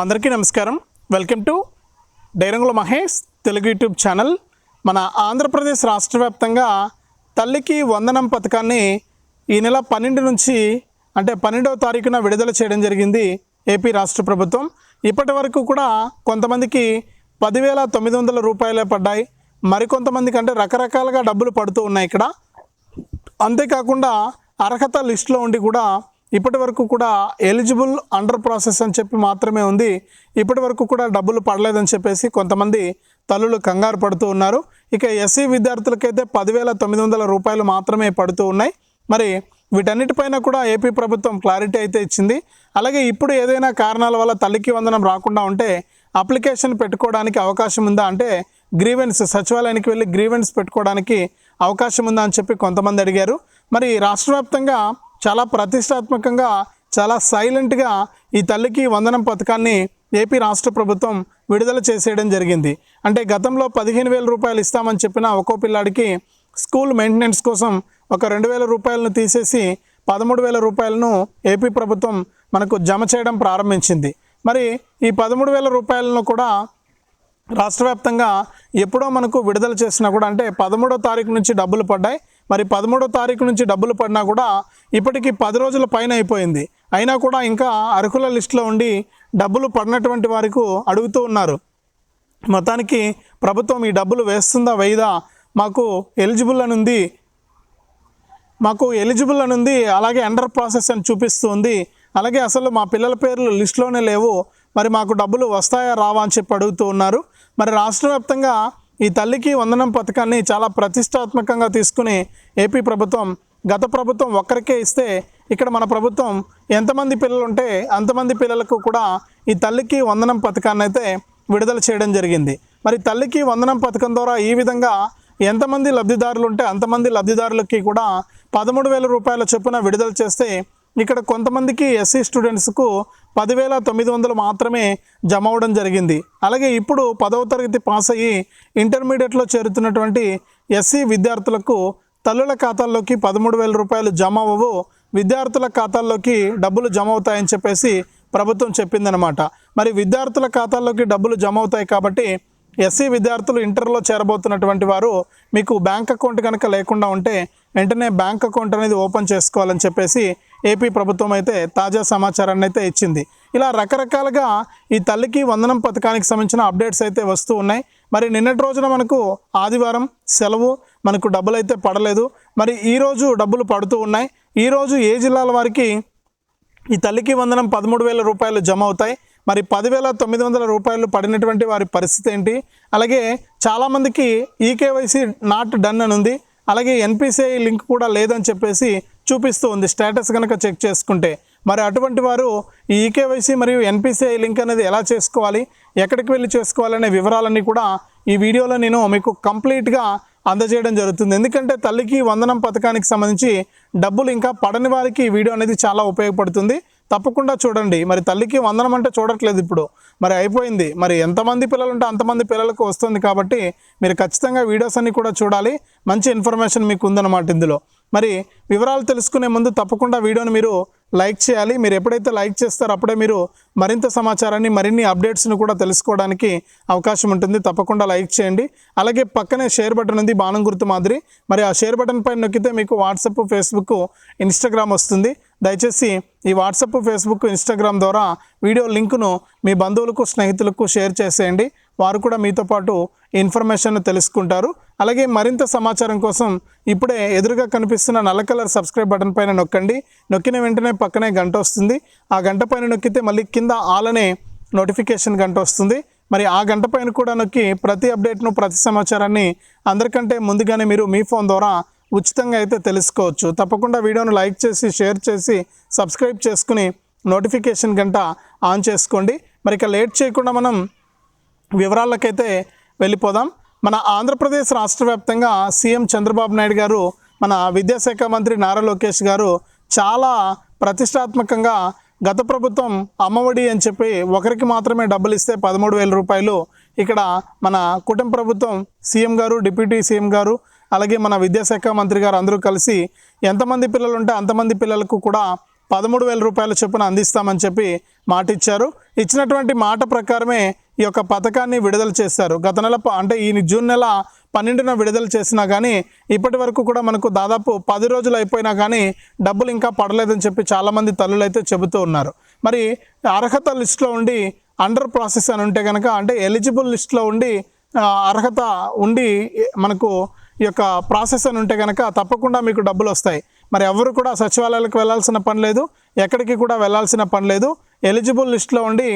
అందరికీ నమస్కారం. Welcome to Dairangula Mahesh Telugu YouTube channel. మన ఆంధ్రప్రదేశ్ రాష్ట్ర వ్యాప్తంగా తల్లికి వందనం పథకాన్ని ఈ నెల పన్నెండు నుంచి అంటే పన్నెండవ తారీఖున విడుదల చేయడం జరిగింది ఏపీ రాష్ట్ర ప్రభుత్వం. ఇప్పటి వరకు కూడా కొంతమందికి పదివేల తొమ్మిది వందల రూపాయలే పడ్డాయి. మరికొంతమందికి అంటే రకరకాలుగా డబ్బులు పడుతూ ఉన్నాయి ఇక్కడ. అంతేకాకుండా అర్హత లిస్టులో ఉండి కూడా ఇప్పటి వరకు కూడా ఎలిజిబుల్ అండర్ ప్రాసెస్ అని చెప్పి మాత్రమే ఉంది. ఇప్పటి వరకు కూడా డబ్బులు పడలేదని చెప్పేసి కొంతమంది తల్లులు కంగారు పడుతూ ఉన్నారు. ఇక ఎస్సీ విద్యార్థులకైతే పదివేల తొమ్మిది వందల రూపాయలు మాత్రమే పడుతూ ఉన్నాయి. మరి వీటన్నిటిపైన కూడా ఏపీ ప్రభుత్వం క్లారిటీ అయితే ఇచ్చింది. అలాగే ఇప్పుడు ఏదైనా కారణాల వల్ల తల్లికి వందనం రాకుండా ఉంటే అప్లికేషన్ పెట్టుకోవడానికి అవకాశం ఉందా అంటే గ్రీవెన్స్ సచివాలయానికి వెళ్ళి గ్రీవెన్స్ పెట్టుకోవడానికి అవకాశం ఉందా అని చెప్పి కొంతమంది అడిగారు. మరి రాష్ట్ర వ్యాప్తంగా చాలా ప్రతిష్టాత్మకంగా చాలా సైలెంట్గా ఈ తల్లికి వందనం పథకాన్ని ఏపీ రాష్ట్ర ప్రభుత్వం విడుదల చేసేయడం జరిగింది. అంటే గతంలో పదిహేను వేల రూపాయలు ఇస్తామని చెప్పిన ఒక్కో పిల్లాడికి స్కూల్ మెయింటెనెన్స్ కోసం ఒక రెండు వేల రూపాయలను తీసేసి పదమూడు వేల రూపాయలను ఏపీ ప్రభుత్వం మనకు జమ చేయడం ప్రారంభించింది. మరి ఈ పదమూడు వేల రూపాయలను కూడా రాష్ట్ర వ్యాప్తంగా ఎప్పుడో మనకు విడుదల చేసినా కూడా అంటే పదమూడో తారీఖు నుంచి డబ్బులు పడ్డాయి. మరి పదమూడో తారీఖు నుంచి డబ్బులు పడినా కూడా ఇప్పటికి పది రోజుల పైన అయిపోయింది. అయినా కూడా ఇంకా అర్హుల లిస్టులో ఉండి డబ్బులు పడినటువంటి వారికి అడుగుతూ ఉన్నారు. మొత్తానికి ప్రభుత్వం ఈ డబ్బులు వేస్తుందా వేయదా? మాకు ఎలిజిబుల్ అని ఉంది. మాకు ఎలిజిబుల్ అని ఉంది. అలాగే అండర్ ప్రాసెస్ అని చూపిస్తుంది. అలాగే అసలు మా పిల్లల పేర్లు లిస్టులోనే లేవు. మరి మాకు డబ్బులు వస్తాయా రావా అని చెప్పి అడుగుతూ ఉన్నారు. మరి రాష్ట్ర వ్యాప్తంగా ఈ తల్లికి వందనం పథకాన్ని చాలా ప్రతిష్టాత్మకంగా తీసుకుని ఏపీ ప్రభుత్వం గత ప్రభుత్వం ఒక్కరికే ఇస్తే ఇక్కడ మన ప్రభుత్వం ఎంతమంది పిల్లలు ఉంటే అంతమంది పిల్లలకు కూడా ఈ తల్లికి వందనం పథకాన్ని అయితే విడుదల చేయడం జరిగింది. మరి తల్లికి వందనం పథకం ద్వారా ఈ విధంగా ఎంతమంది లబ్ధిదారులు ఉంటే అంతమంది లబ్ధిదారులకి కూడా పదమూడు వేల రూపాయల చొప్పున విడుదల చేస్తే ఇక్కడ కొంతమందికి ఎస్సీ స్టూడెంట్స్కు పదివేల తొమ్మిది వందలు మాత్రమే జమ అవ్వడం జరిగింది. అలాగే ఇప్పుడు పదవ తరగతి పాస్ అయ్యి ఇంటర్మీడియట్లో చేరుతున్నటువంటి ఎస్సీ విద్యార్థులకు తల్లుల ఖాతాల్లోకి పదమూడు వేల రూపాయలు జమ అవ్వవు. విద్యార్థుల ఖాతాల్లోకి డబ్బులు జమ అవుతాయని చెప్పేసి ప్రభుత్వం చెప్పిందనమాట మరి విద్యార్థుల ఖాతాల్లోకి డబ్బులు జమ అవుతాయి కాబట్టి ఎస్సీ విద్యార్థులు ఇంటర్లో చేరబోతున్నటువంటి వారు మీకు బ్యాంక్ అకౌంట్ కనుక లేకుండా ఉంటే వెంటనే బ్యాంక్ అకౌంట్ అనేది ఓపెన్ చేసుకోవాలని చెప్పేసి ఏపీ ప్రభుత్వం అయితే తాజా సమాచారాన్ని అయితే ఇచ్చింది. ఇలా రకరకాలుగా ఈ తల్లికి వందనం పథకానికి సంబంధించిన అప్డేట్స్ అయితే వస్తూ ఉన్నాయి. మరి నిన్నటి రోజున మనకు ఆదివారం సెలవు మనకు డబ్బులు అయితే పడలేదు. మరి ఈరోజు డబ్బులు పడుతూ ఉన్నాయి. ఈరోజు ఏ జిల్లాల వారికి ఈ తల్లికి వందనం పదమూడు వేల రూపాయలు జమ అవుతాయి? మరి పదివేల తొమ్మిది వందల రూపాయలు పడినటువంటి వారి పరిస్థితి ఏంటి? అలాగే చాలామందికి ఈకేవైసీ నాట్ డన్ అని ఉంది. అలాగే ఎన్పిసిఐ లింక్ కూడా లేదని చెప్పేసి చూపిస్తూ ఉంది. స్టేటస్ కనుక చెక్ చేసుకుంటే. మరి అటువంటి వారు ఈ ఈకేవైసీ మరియు ఎన్పిసిఐ లింక్ అనేది ఎలా చేసుకోవాలి? ఎక్కడికి వెళ్ళి చేసుకోవాలనే వివరాలన్నీ కూడా ఈ వీడియోలో నేను మీకు కంప్లీట్గా అందజేయడం జరుగుతుంది. ఎందుకంటే తల్లికి వందనం పథకానికి సంబంధించి డబ్బులు ఇంకా పడని వారికి ఈ వీడియో అనేది చాలా ఉపయోగపడుతుంది. తప్పకుండా చూడండి. మరి తల్లికి వందనం అంటే చూడట్లేదు ఇప్పుడు. మరి అయిపోయింది. మరి ఎంతమంది పిల్లలు ఉంటే అంతమంది పిల్లలకు వస్తుంది కాబట్టి మీరు ఖచ్చితంగా వీడియోస్ అన్ని కూడా చూడాలి. మంచి ఇన్ఫర్మేషన్ మీకు ఉందన్నమాట ఇందులో. మరి వివరాలు తెలుసుకునే ముందు తప్పకుండా వీడియోని మీరు లైక్ చేయాలి. మీరు ఎప్పుడైతే లైక్ చేస్తారో అప్పుడే మీరు మరింత సమాచారాన్ని మరిన్ని అప్డేట్స్ను కూడా తెలుసుకోవడానికి అవకాశం ఉంటుంది. తప్పకుండా లైక్ చేయండి. అలాగే పక్కనే షేర్ బటన్ ఉంది బాణం గుర్తు మాదిరి. మరి ఆ షేర్ బటన్ పైన నొక్కితే మీకు వాట్సప్ ఫేస్బుక్ ఇన్స్టాగ్రామ్ వస్తుంది. దయచేసి ఈ వాట్సప్ ఫేస్బుక్ ఇన్స్టాగ్రామ్ ద్వారా వీడియో లింకును మీ బంధువులకు స్నేహితులకు షేర్ చేసేయండి. వారు కూడా మీతో పాటు ఇన్ఫర్మేషన్ తెలుసుకుంటారు. అలాగే మరింత సమాచారం కోసం ఇప్పుడే ఎదురుగా కనిపిస్తున్న నల్ల కలర్ సబ్స్క్రైబ్ బటన్ పైన నొక్కండి. నొక్కిన వెంటనే పక్కనే గంట వస్తుంది. ఆ గంట పైన నొక్కితే మళ్ళీ కింద ఆలనే నోటిఫికేషన్ గంట వస్తుంది. మరి ఆ గంట పైన కూడా నొక్కి ప్రతి అప్డేట్ను ప్రతి సమాచారాన్ని అందరికంటే ముందుగానే మీరు మీ ఫోన్ ద్వారా ఉచితంగా అయితే తెలుసుకోవచ్చు. తప్పకుండా వీడియోను లైక్ చేసి షేర్ చేసి సబ్స్క్రైబ్ చేసుకుని నోటిఫికేషన్ గంట ఆన్ చేసుకోండి. మరి ఇక లేట్ చేయకుండా మనం వివరాలకైతే వెళ్ళిపోదాం. మన ఆంధ్రప్రదేశ్ రాష్ట్ర వ్యాప్తంగా సీఎం చంద్రబాబు నాయుడు గారు మన విద్యాశాఖ మంత్రి నారా లోకేష్ గారు చాలా ప్రతిష్టాత్మకంగా గత ప్రభుత్వం అమ్మఒడి అని చెప్పి ఒకరికి మాత్రమే డబ్బులు ఇస్తే పదమూడు వేల రూపాయలు ఇక్కడ మన కుటుంబ ప్రభుత్వం సీఎం గారు డిప్యూటీ సీఎం గారు అలాగే మన విద్యాశాఖ మంత్రి గారు అందరూ కలిసి ఎంతమంది పిల్లలు ఉంటే అంతమంది పిల్లలకు కూడా పదమూడు వేల రూపాయల చొప్పున అందిస్తామని చెప్పి మాట ఇచ్చారు ఇచ్చినటువంటి మాట ప్రకారమే ఈ యొక్క పథకాన్ని విడుదల చేశారు. గత నెల అంటే ఈ జూన్ నెల పన్నెండున విడుదల చేసినా కానీ ఇప్పటి వరకు కూడా మనకు దాదాపు పది రోజులు అయిపోయినా కానీ డబ్బులు ఇంకా పడలేదని చెప్పి చాలామంది తల్లులు అయితే చెబుతూ ఉన్నారు. మరి అర్హత లిస్టులో ఉండి అండర్ ప్రాసెస్ అని ఉంటే కనుక అంటే ఎలిజిబుల్ లిస్ట్లో ఉండి అర్హత ఉండి మనకు ఈ యొక్క ప్రాసెస్ అని ఉంటే కనుక తప్పకుండా మీకు డబ్బులు వస్తాయి. మరి ఎవరు కూడా సచివాలయాలకు వెళ్ళాల్సిన పని లేదు ఎక్కడికి కూడా వెళ్ళాల్సిన పని లేదు. ఎలిజిబుల్ లిస్ట్లో ఉండి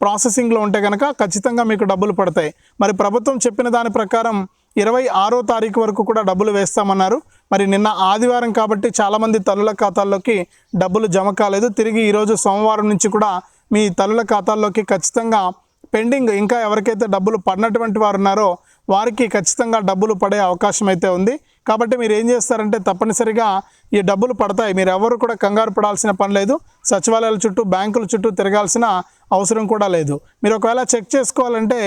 ప్రాసెసింగ్లో ఉంటే కనుక ఖచ్చితంగా మీకు డబ్బులు పడతాయి. మరి ప్రభుత్వం చెప్పిన దాని ప్రకారం ఇరవై ఆరో తారీఖు వరకు కూడా డబ్బులు వేస్తామన్నారు. మరి నిన్న ఆదివారం కాబట్టి చాలామంది తల్లుల ఖాతాల్లోకి డబ్బులు జమ కాలేదు. తిరిగి ఈరోజు సోమవారం నుంచి కూడా మీ తల్లుల ఖాతాల్లోకి ఖచ్చితంగా పెండింగ్ ఇంకా ఎవరికైతే డబ్బులు పడినటువంటి వారు ఉన్నారో వారికి ఖచ్చితంగా డబ్బులు పడే అవకాశం అయితే ఉంది. కాబట్టి మీరు ఏం చేస్తారంటే తప్పనిసరిగా ఈ డబ్బులు పడతాయి. మీరు ఎవరు కూడా కంగారు పడాల్సిన పని లేదు. సచివాలయాల చుట్టూ బ్యాంకుల చుట్టూ తిరగాల్సిన అవసరం కూడా లేదు. మీరు ఒకవేళ చెక్ చేసుకోవాలంటే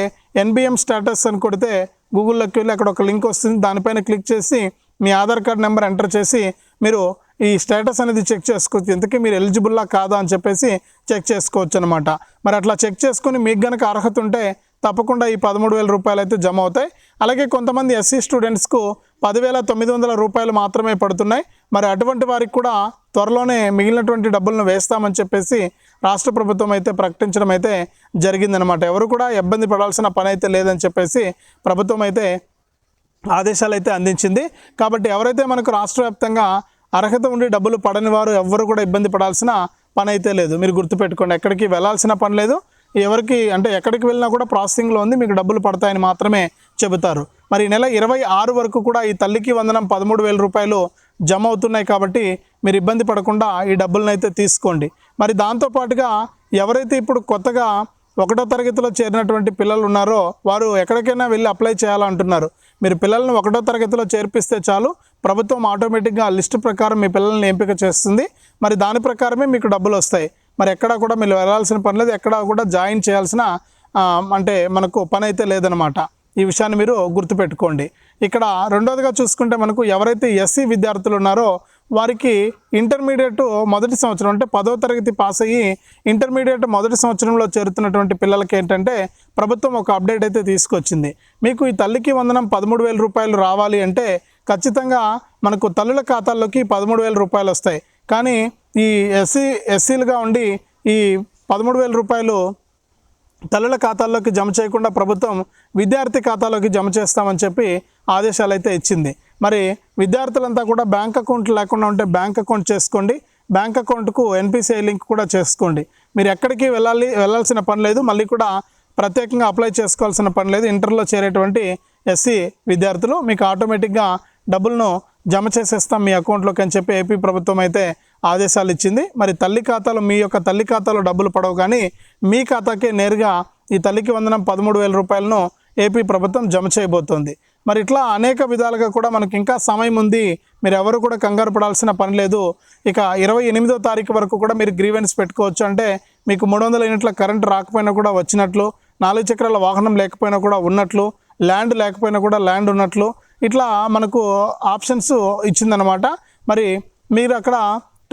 ఎన్బిఎం స్టేటస్ అని కొడితే గూగుల్లోకి వెళ్ళి అక్కడ ఒక లింక్ వస్తుంది. దానిపైన క్లిక్ చేసి మీ ఆధార్ కార్డ్ నెంబర్ ఎంటర్ చేసి మీరు ఈ స్టేటస్ అనేది చెక్ చేసుకోవచ్చు. ఇంతకీ మీరు ఎలిజిబుల్లా కాదా అని చెప్పేసి చెక్ చేసుకోవచ్చు అనమాట మరి అట్లా చెక్ చేసుకుని మీకు గనక అర్హత ఉంటే తప్పకుండా ఈ పదమూడు వేల రూపాయలు అయితే జమ అవుతాయి. అలాగే కొంతమంది ఎస్సీ స్టూడెంట్స్కు పదివేల తొమ్మిది వందల రూపాయలు మాత్రమే పడుతున్నాయి. మరి అటువంటి వారికి కూడా త్వరలోనే మిగిలినటువంటి డబ్బులను వేస్తామని చెప్పేసి రాష్ట్ర ప్రభుత్వం అయితే ప్రకటించడం అయితే జరిగిందనమాట ఎవరు కూడా ఇబ్బంది పడాల్సిన పని అయితే లేదని చెప్పేసి ప్రభుత్వం అయితే ఆదేశాలు అయితే అందించింది. కాబట్టి ఎవరైతే మనకు రాష్ట్ర వ్యాప్తంగా అర్హత ఉండి డబ్బులు పడని వారు ఎవ్వరు కూడా ఇబ్బంది పడాల్సిన పని అయితే లేదు. మీరు గుర్తుపెట్టుకోండి ఎక్కడికి వెళ్ళాల్సిన పని లేదు. ఎవరికి అంటే ఎక్కడికి వెళ్ళినా కూడా ప్రాసెసింగ్లో ఉంది మీకు డబ్బులు పడతాయని మాత్రమే చెబుతారు. మరి ఈ నెల ఇరవై ఆరు వరకు కూడా ఈ తల్లికి వందనం పదమూడు వేల రూపాయలు జమ అవుతున్నాయి కాబట్టి మీరు ఇబ్బంది పడకుండా ఈ డబ్బులను అయితే తీసుకోండి. మరి దాంతోపాటుగా ఎవరైతే ఇప్పుడు కొత్తగా ఒకటో తరగతిలో చేరినటువంటి పిల్లలు ఉన్నారో వారు ఎక్కడికైనా వెళ్ళి అప్లై చేయాలంటున్నారు. మీరు పిల్లల్ని ఒకటో తరగతిలో చేర్పిస్తే చాలు ప్రభుత్వం ఆటోమేటిక్గా లిస్ట్ లిస్టు ప్రకారం మీ పిల్లల్ని ఎంపిక చేస్తుంది. మరి దాని ప్రకారమే మీకు డబ్బులు వస్తాయి. మరి ఎక్కడా కూడా మీరు వెళ్ళాల్సిన పని లేదు. ఎక్కడా కూడా జాయిన్ చేయాల్సిన అంటే మనకు పని అయితే లేదనమాట ఈ విషయాన్ని మీరు గుర్తుపెట్టుకోండి. ఇక్కడ రెండోదిగా చూసుకుంటే మనకు ఎవరైతే ఎస్సీ విద్యార్థులు ఉన్నారో వారికి ఇంటర్మీడియట్ మొదటి సంవత్సరం అంటే పదో తరగతి పాస్ అయ్యి ఇంటర్మీడియట్ మొదటి సంవత్సరంలో చేరుతున్నటువంటి పిల్లలకి ఏంటంటే ప్రభుత్వం ఒక అప్డేట్ అయితే తీసుకొచ్చింది. మీకు ఈ తల్లికి వందనం పదమూడు వేల రూపాయలు రావాలి అంటే ఖచ్చితంగా మనకు తల్లుల ఖాతాల్లోకి పదమూడు వేల రూపాయలు వస్తాయి. కానీ ఈ ఎస్సీ ఎస్సీలుగా ఉండి ఈ పదమూడు వేల రూపాయలు తల్లుల ఖాతాల్లోకి జమ చేయకుండా ప్రభుత్వం విద్యార్థి ఖాతాలోకి జమ చేస్తామని చెప్పి ఆదేశాలు అయితే ఇచ్చింది. మరి విద్యార్థులంతా కూడా బ్యాంక్ అకౌంట్ లేకుండా ఉంటే బ్యాంక్ అకౌంట్ చేసుకోండి. బ్యాంక్ అకౌంట్కు ఎన్పిసిఐ లింక్ కూడా చేసుకోండి. మీరు ఎక్కడికి వెళ్ళాలి వెళ్ళాల్సిన పని లేదు. మళ్ళీ కూడా ప్రత్యేకంగా అప్లై చేసుకోవాల్సిన పని లేదు. ఇంటర్లో చేరేటువంటి ఎస్సీ విద్యార్థులు మీకు ఆటోమేటిక్గా డబ్బులను జమ చేసేస్తాం మీ అకౌంట్లోకి అని చెప్పి ఏపీ ప్రభుత్వం అయితే ఆదేశాలు ఇచ్చింది. మరి తల్లి ఖాతాలో మీ యొక్క తల్లి ఖాతాలో డబ్బులు పడవు కానీ మీ ఖాతాకే నేరుగా ఈ తల్లికి వందనం పదమూడు వేల రూపాయలను ఏపీ ప్రభుత్వం జమ చేయబోతోంది. మరి ఇట్లా అనేక విధాలుగా కూడా మనకి ఇంకా సమయం ఉంది. మీరు ఎవరు కూడా కంగారు పడాల్సిన పని లేదు. ఇక ఇరవై ఎనిమిదో తారీఖు వరకు కూడా మీరు గ్రీవెన్స్ పెట్టుకోవచ్చు. అంటే మీకు మూడు వందల యూనిట్ల కరెంట్ రాకపోయినా కూడా వచ్చినట్లు నాలుగు చక్రాల వాహనం లేకపోయినా కూడా ఉన్నట్లు ల్యాండ్ లేకపోయినా కూడా ల్యాండ్ ఉన్నట్లు ఇట్లా మనకు ఆప్షన్స్ ఇచ్చిందనమాట మరి మీరు అక్కడ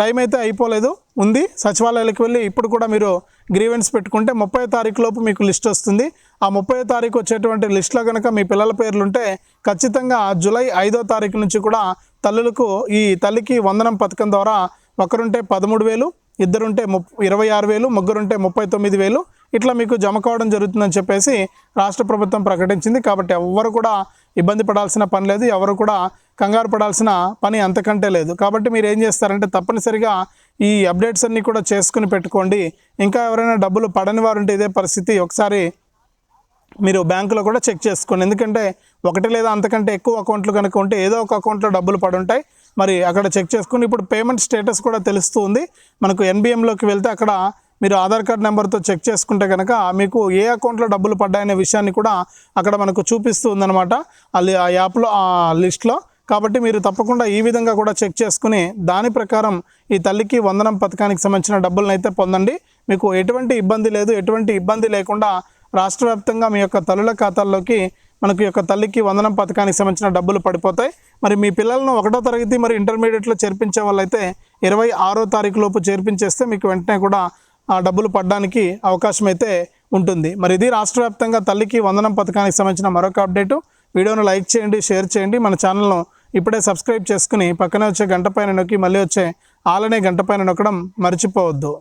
టైం అయితే అయిపోలేదు. ఉంది. సచివాలయాలకు వెళ్ళి ఇప్పుడు కూడా మీరు గ్రీవెన్స్ పెట్టుకుంటే ముప్పై తారీఖు లోపు మీకు లిస్ట్ వస్తుంది. ఆ ముప్పై తారీఖు వచ్చేటువంటి లిస్ట్లో కనుక మీ పిల్లల పేర్లు ఉంటే ఖచ్చితంగా జూలై ఐదో తారీఖు నుంచి కూడా తల్లులకు ఈ తల్లికి వందనం పథకం ద్వారా ఒకరుంటే పదమూడు వేలు ఇద్దరుంటే ముప్ ఇరవై ఆరు వేలు ముగ్గురుంటే ముప్పై తొమ్మిది వేలు ఇట్లా మీకు జమ కావడం జరుగుతుందని చెప్పేసి రాష్ట్ర ప్రభుత్వం ప్రకటించింది. కాబట్టి ఎవ్వరు కూడా ఇబ్బంది పడాల్సిన పని లేదు ఎవరు కూడా కంగారు పడాల్సిన పని అంతకంటే లేదు. కాబట్టి మీరు ఏం చేస్తారంటే తప్పనిసరిగా ఈ అప్డేట్స్ అన్నీ కూడా చేసుకుని పెట్టుకోండి. ఇంకా ఎవరైనా డబ్బులు పడని వారు ఉంటే ఇదే పరిస్థితి. ఒకసారి మీరు బ్యాంకులో కూడా చెక్ చేసుకోండి. ఎందుకంటే ఒకటి లేదా అంతకంటే ఎక్కువ అకౌంట్లు కనుక ఉంటే ఏదో ఒక అకౌంట్లో డబ్బులు పడి ఉంటాయి మరి అక్కడ చెక్ చేసుకుని ఇప్పుడు పేమెంట్ స్టేటస్ కూడా తెలుస్తూ ఉంది. మనకు ఎన్బిఎంలోకి వెళ్తే అక్కడ మీరు ఆధార్ కార్డ్ నెంబర్తో చెక్ చేసుకుంటే కనుక మీకు ఏ అకౌంట్లో డబ్బులు పడ్డాయనే విషయాన్ని కూడా అక్కడ మనకు చూపిస్తూ ఉందన్నమాట. ఆ యాప్లో ఆ లిస్ట్లో. కాబట్టి మీరు తప్పకుండా ఈ విధంగా కూడా చెక్ చేసుకుని దాని ప్రకారం ఈ తల్లికి వందనం పథకానికి సంబంధించిన డబ్బులను అయితే పొందండి. మీకు ఎటువంటి ఇబ్బంది లేదు. ఎటువంటి ఇబ్బంది లేకుండా రాష్ట్ర వ్యాప్తంగా మీ యొక్క తల్లుల ఖాతాల్లోకి మనకు యొక్క తల్లికి వందనం పథకానికి సంబంధించిన డబ్బులు పడిపోతాయి. మరి మీ పిల్లలను ఒకటో తరగతి మరి ఇంటర్మీడియట్లో చేర్పించే వాళ్ళైతే ఇరవై ఆరో తారీఖు లోపు చేర్పించేస్తే మీకు వెంటనే కూడా ఆ డబ్బులు పడడానికి అవకాశం అయితే ఉంటుంది. మరి ఇది రాష్ట్ర వ్యాప్తంగా తల్లికి వందనం పథకానికి సంబంధించిన మరొక అప్డేటు. వీడియోను లైక్ చేయండి షేర్ చేయండి. మన ఛానల్ను ఇప్పుడే సబ్స్క్రైబ్ చేసుకుని పక్కనే వచ్చే గంట పైన నొక్కి మళ్ళీ వచ్చే ఆలనే గంట పైన నొక్కడం మర్చిపోవద్దు.